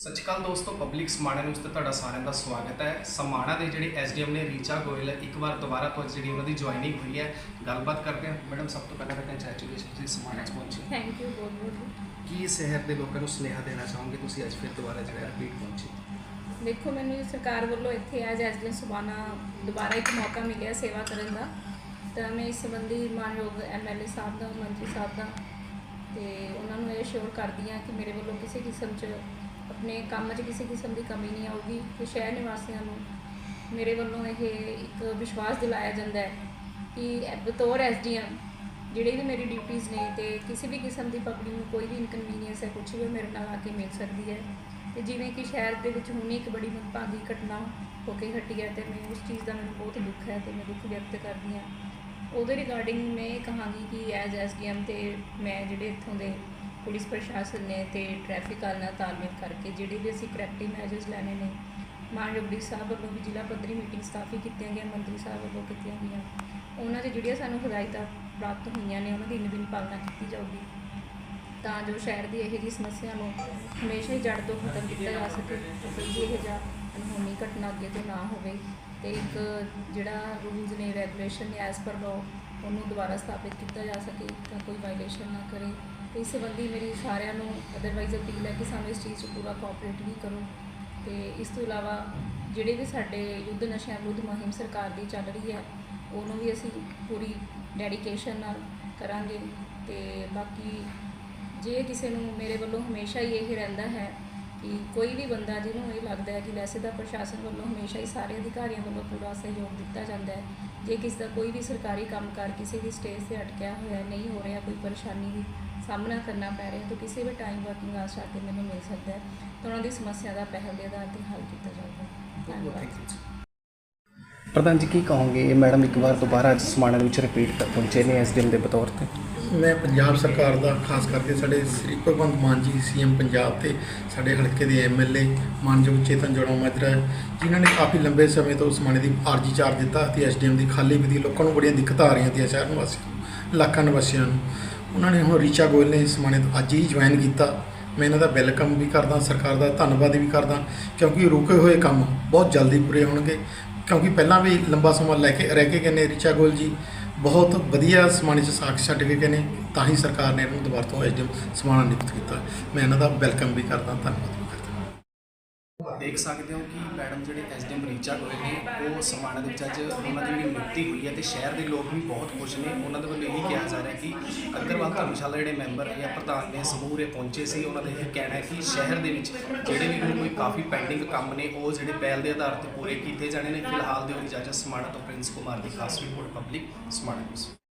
ਸਤਿ ਸ਼੍ਰੀ ਅਕਾਲ ਦੋਸਤੋ public Samana news ਤੇ ਤੁਹਾਡਾ ਸਾਰਿਆਂ ਦਾ ਸਵਾਗਤ ਹੈ। ਸਮਾਣਾ ਦੇ ਜਿਹੜੇ ਐਸਡੀਐਮ ਨੇ ਰੀਚਾ ਗੋਇਲ ਇੱਕ ਵਾਰ ਦੁਬਾਰਾ ਤੋਂ ਜਿਹੜੀ ਉਹਨਾਂ ਦੀ ਜੁਆਇਨਿੰਗ ਹੋਈ ਹੈ ਗੱਲਬਾਤ ਕਰਦੇ ਹਾਂ। ਮੈਡਮ ਸਭ ਤੋਂ ਪਹਿਲਾਂ ਤਾਂ ਕੰਗ੍ਰੈਚੁਲੇਸ਼ਨ ਤੁਸੀਂ ਸਮਾਣਾ 'ਚ ਪਹੁੰਚੇ। ਥੈਂਕ ਯੂ ਬਹੁਤ ਬਹੁਤ ਕੀ ਸ਼ਹਿਰ ਦੇ ਲੋਕਾਂ ਨੂੰ ਸੁਨੇਹਾ ਦੇਣਾ ਚਾਹੋਗੇ ਤੁਸੀਂ ਅੱਜ ਫਿਰ ਦੁਬਾਰਾ ਜਿਹੜਾ ਰਿਪੀਟ ਪਹੁੰਚੇ? ਦੇਖੋ ਮੈਨੂੰ ਸਰਕਾਰ ਵੱਲੋਂ ਇੱਥੇ ਅੱਜ ਐਸਡੀਐਮ ਸੁਬਾਨਾ ਦੁਬਾਰਾ ਇੱਕ ਮੌਕਾ ਮਿਲਿਆ ਸੇਵਾ ਕਰਨ ਦਾ। ਤਾਂ ਮੈਂ ਇਸ ਸੰਬੰਧੀ ਮਾਨਯੋਗ ਐਮਐਲਏ ਸਾਹਿਬ ਦਾ ਮੰਤਰੀ ਸਾਹਿਬ ਦਾ ਤੇ ਉਹਨਾਂ ਨੂੰ ਇਹ ਸ਼ੋਰ ਕਰਦੀ ਹਾਂ ਕਿ ਮੇਰੇ ਵੱਲੋਂ ਕਿਸੇ ਕਿਸਮ 'ਚ ਆਪਣੇ ਕੰਮ 'ਚ ਕਿਸੇ ਕਿਸਮ ਦੀ ਕਮੀ ਨਹੀਂ ਆਊਗੀ, ਤੇ ਸ਼ਹਿਰ ਨਿਵਾਸੀਆਂ ਨੂੰ ਮੇਰੇ ਵੱਲੋਂ ਇਹ ਇੱਕ ਵਿਸ਼ਵਾਸ ਦਿਲਾਇਆ ਜਾਂਦਾ ਹੈ ਕਿ ਐ- ਬਤੌਰ ਐਸਡੀਐਮ ਜਿਹੜੇ ਵੀ ਮੇਰੀ ਡਿਊਟੀਆਂ ਨੇ ਤੇ ਕਿਸੇ ਵੀ ਕਿਸਮ ਦੀ ਪਬਲਿਕ ਨੂੰ ਕੋਈ ਵੀ ਇਨਕਨਵੀਨੀਅੰਸ ਹੈ ਕੁਝ ਵੀ ਮੇਰੇ ਨਾਲ ਆ ਕੇ ਮਿਲ ਸਕਦੀ ਹੈ। ਤੇ ਜਿਵੇਂ ਕਿ ਸ਼ਹਿਰ ਦੇ ਵਿੱਚ ਹੁਣੇ ਇੱਕ ਬੜੀ ਮੰਦਭਾਗੀ ਘਟਨਾ ਹੋ ਕੇ ਹਟੀ ਹੈ ਤੇ ਮੈਂ ਉਸ ਚੀਜ਼ ਦਾ ਮੈਨੂੰ ਬਹੁਤ ਦੁੱਖ ਹੈ ਤੇ ਮੈਂ ਦੁੱਖ ਵਿਅਕਤ ਕਰਦੀ ਹਾਂ। ਉਹਦੇ ਰਿਗਾਰਡਿੰਗ ਮੈਂ ਇਹ ਕਹਾਂਗੀ ਕਿ ਐਜ਼ ਐਸਡੀਐਮ ਤੇ ਮੈਂ ਜਿਹੜੇ ਇੱਥੋਂ ਦੇ ਪੁਲਿਸ ਪ੍ਰਸ਼ਾਸਨ ਨੇ ਤੇ ਟ੍ਰੈਫਿਕ ਵਾਲਿਆਂ ਨਾਲ ਤਾਲਮੇਲ ਕਰਕੇ ਜਿਹੜੇ ਵੀ ਅਸੀਂ ਕਰੈਕਟਿਵ ਮੈਜਰਸ ਲੈਣੇ ਨੇ ਮਾਨਯੋਗ ਡੀ ਸਾਹਿਬ ਵੱਲੋਂ ਵੀ ਜ਼ਿਲ੍ਹਾ ਪੱਧਰੀ ਮੀਟਿੰਗਸ ਕਾਫੀ ਕੀਤੀਆਂ ਗਈਆਂ, ਮੰਤਰੀ ਸਾਹਿਬ ਵੱਲੋਂ ਕੀਤੀਆਂ ਗਈਆਂ। ਉਹਨਾਂ ਦੇ ਜਿਹੜੀਆਂ ਸਾਨੂੰ ਹਦਾਇਤਾਂ ਪ੍ਰਾਪਤ ਹੋਈਆਂ ਨੇ, ਉਹਨਾਂ ਦੀ ਇਨ ਪਾਲਣਾ ਕੀਤੀ ਜਾਊਗੀ। ਤਾਂ ਜੋ ਸ਼ਹਿਰ ਦੀ ਇਹੋ ਜਿਹੀ ਸਮੱਸਿਆ ਨੂੰ ਹਮੇਸ਼ਾ ਹੀ ਜੜ ਤੋਂ ਖਤਮ ਕੀਤਾ ਜਾ ਸਕੇ, ਤੇ ਕੋਈ ਵੀ ਇਹੋ ਜਿਹਾ ਅਨਹੋਣੀ ਘਟਨਾ ਅੱਗੇ ਤੋਂ ਨਾ ਹੋਵੇ। ਤੇ ਇੱਕ ਜਿਹੜਾ ਰੂਲਸ ਨੇ ਰੈਗੂਲੇਸ਼ਨ ਨੇ ਐਸ ਪਰ ਲਾਅ ਉਹਨੂੰ ਦੁਬਾਰਾ ਸਥਾਪਿਤ ਕੀਤਾ ਜਾ ਸਕੇ, ਤਾਂ ਕੋਈ ਵਾਇਲੇਸ਼ਨ ਨਾ ਕਰੇ। ਤੇ ਇਸ ਸੰਬੰਧੀ ਮੇਰੀ ਸਾਰਿਆਂ ਨੂੰ ਅਦਰਵਾਈਜ਼ ਅਪੀਲ ਹੈ ਕਿ ਸਾਨੂੰ ਇਸ ਚੀਜ਼ 'ਚ ਪੂਰਾ ਕੋਆਪਰੇਟ ਵੀ ਕਰੋ ਤੇ ਇਸ ਤੋਂ ਇਲਾਵਾ ਜਿਹੜੇ ਵੀ ਸਾਡੇ ਯੁੱਧ ਨਸ਼ਿਆਂ ਵਿਰੁੱਧ ਮੁਹਿੰਮ ਸਰਕਾਰ ਦੀ ਚੱਲ ਰਹੀ ਹੈ, ਉਹਨੂੰ ਵੀ ਅਸੀਂ ਪੂਰੀ ਡੈਡੀਕੇਸ਼ਨ ਨਾਲ ਕਰਾਂਗੇ ਤੇ ਬਾਕੀ ਜੇ ਕਿਸੇ ਨੂੰ ਮੇਰੇ ਵੱਲੋਂ ਹਮੇਸ਼ਾ ਹੀ ਇਹ ਰਹਿੰਦਾ ਹੈ ਕਿ ਕੋਈ ਵੀ ਬੰਦਾ ਜਿਹਨੂੰ ਇਹ ਲੱਗਦਾ ਹੈ ਕਿ ਵੈਸੇ ਤਾਂ ਪ੍ਰਸ਼ਾਸਨ ਵੱਲੋਂ ਹਮੇਸ਼ਾ ਹੀ ਸਾਰੇ ਅਧਿਕਾਰੀਆਂ ਵੱਲੋਂ ਪੂਰਾ ਸਹਿਯੋਗ ਦਿੱਤਾ ਜਾਂਦਾ ਹੈ ਜੇ ਕਿਸੇ ਦਾ ਕੋਈ ਵੀ ਸਰਕਾਰੀ ਕੰਮਕਾਰ ਕਿਸੇ ਵੀ ਸਟੇਜ ਤੇ ਅਟਕਿਆ ਹੋਇਆ ਨਹੀਂ ਹੋ ਰਿਹਾ ਕੋਈ ਪਰੇਸ਼ਾਨੀ ਦੀ ਸਾਹਮਣਾ ਕਰਨਾ ਪੈ ਰਿਹਾ ਤਾਂ ਕਿਸੇ ਵੀ ਟਾਈਮ ਵਰਕਿੰਗ ਆਵਰਸ ਆ ਕੇ ਮੈਨੂੰ ਮਿਲ ਸਕਦਾ ਹੈ। ਤਾਂ ਉਹਨਾਂ ਦੀ ਸਮੱਸਿਆ ਦਾ ਪਹਿਲ ਦੇ ਆਧਾਰ ਤੇ ਹੱਲ ਕੀਤਾ ਜਾਊਗਾ। ਧੰਨਵਾਦ। ਪ੍ਰਧਾਨ ਜੀ, ਕੀ ਕਹੋਗੇ? ਇਹ ਮੈਡਮ ਇੱਕ ਵਾਰ ਦੁਬਾਰਾ ਅੱਜ ਸਮਾਣਾ ਦੇ ਵਿੱਚ ਰਿਪੀਟ ਪਹੁੰਚੇ ਨੇ ਐਸਡੀਐਮ ਦੇ ਬਤੌਰ ਤੇ। ਮੈਂ ਪੰਜਾਬ ਸਰਕਾਰ ਦਾ, ਖਾਸ ਕਰਕੇ ਸਾਡੇ ਸ੍ਰੀ ਭਗਵੰਤ ਮਾਨ ਜੀ, ਸੀਐਮ ਪੰਜਾਬ ਤੇ ਸਾਡੇ ਹਲਕੇ ਦੇ ਐਮਐਲਏ ਮਾਨਯੋਗ ਚੇਤਨ ਜੋੜਾ ਮਾਜਰਾ ਜਿਨ੍ਹਾਂ ਨੇ ਕਾਫੀ ਲੰਬੇ ਸਮੇਂ ਤੋਂ ਸਮਾਣੇ ਦੀ ਆਰਜੀ ਚਾਰ ਦਿੱਤਾ ਤੇ ਐਸਡੀਐਮ ਦੀ ਖਾਲੀ ਵੀ ਦੀ ਲੋਕਾਂ ਨੂੰ ਬੜੀਆਂ ਦਿੱਕਤਾਂ ਆ ਰਹੀਆਂ ਤੀਆਂ ਸ਼ਹਿਰ ਨਿਵਾਸੀਆਂ ਨੂੰ, ਇਲਾਕਾ ਨਿਵਾਸੀਆਂ ਨੂੰ। ਉਹਨਾਂ ਨੇ ਹੁਣ ਰੀਚਾ ਗੋਇਲ ਨੇ ਸਮਾਣੇ ਤੋਂ ਅੱਜ ਹੀ ਜੁਆਇਨ ਕੀਤਾ। ਮੈਂ ਇਹਨਾਂ ਦਾ ਵੈਲਕਮ ਵੀ ਕਰਦਾ, ਸਰਕਾਰ ਦਾ ਧੰਨਵਾਦ ਵੀ ਕਰਦਾ, ਕਿਉਂਕਿ ਰੁਕੇ ਹੋਏ ਕੰਮ ਬਹੁਤ ਜਲਦੀ ਪੂਰੇ ਹੋਣਗੇ। ਕਿਉਂਕਿ ਪਹਿਲਾਂ ਵੀ ਲੰਬਾ ਸਮਾਂ ਲੈ ਕੇ ਰਹਿ ਕੇ ਗਏ ਨੇ ਰੀਚਾ ਗੋਇਲ ਜੀ। ਬਹੁਤ ਵਧੀਆ ਸਮਾਣੇ 'ਚ ਸਾਖ ਛੱਡ ਕੇ ਗਏ ਨੇ ਤਾਂ ਹੀ ਸਰਕਾਰ ਨੇ ਇਹਨੂੰ ਦੁਬਾਰਾ ਤੋਂ ਐਸਡੀਐਮ ਸਮਾਣਾ ਨਿਯੁਕਤ ਕੀਤਾ। ਮੈਂ ਇਹਨਾਂ ਦਾ ਵੈਲਕਮ ਵੀ ਕਰਦਾ। ਧੰਨਵਾਦ। ਦੇਖ ਸਕਦੇ ਹੋ ਕਿ ਮੈਡਮ ਜਿਹੜੇ ਐਸਡੀਐਮ ਰੀਚਾ ਹੋਏ ਨੇ, ਉਹ ਸਮਾਣਾ ਦੇ ਵਿੱਚ ਅੱਜ ਉਹਨਾਂ ਦੀ ਜਿਹੜੀ ਨਿਯੁਕਤੀ ਹੋਈ ਹੈ ਤੇ ਸ਼ਹਿਰ ਦੇ ਲੋਕ ਵੀ ਬਹੁਤ ਖੁਸ਼ ਨੇ। ਉਹਨਾਂ ਦੇ ਵੱਲੋਂ ਇਹ ਕਿਹਾ ਜਾ ਰਿਹਾ ਕਿ ਅਗਰਵਾਲ ਧਰਮਸ਼ਾਲਾ ਜਿਹੜੇ ਮੈਂਬਰ ਜਾਂ ਪ੍ਰਧਾਨ ਨੇ ਸਮੂਹ ਇਹ ਪਹੁੰਚੇ ਸੀ, ਉਹਨਾਂ ਦਾ ਇਹ ਕਹਿਣਾ ਹੈ ਕਿ ਸ਼ਹਿਰ ਦੇ ਵਿੱਚ ਜਿਹੜੇ ਵੀ ਹੁਣ ਕੋਈ ਕਾਫੀ ਪੈਂਡਿੰਗ ਕੰਮ ਨੇ, ਉਹ ਜਿਹੜੇ ਪਹਿਲ ਦੇ ਆਧਾਰ ਤੇ ਪੂਰੇ ਕੀਤੇ ਜਾਣੇ ਨੇ। ਫਿਲਹਾਲ ਦੇ ਉਹ ਇਜਾਜ਼ਤ ਸਮਾਣਾ ਤੋਂ ਪ੍ਰਿੰਸ ਕੁਮਾਰ ਦੀ ਖਾਸ ਰਿਪੋਰਟ ਪਬਲਿਕ ਸਮਾਣਾ ਨਿਊਜ਼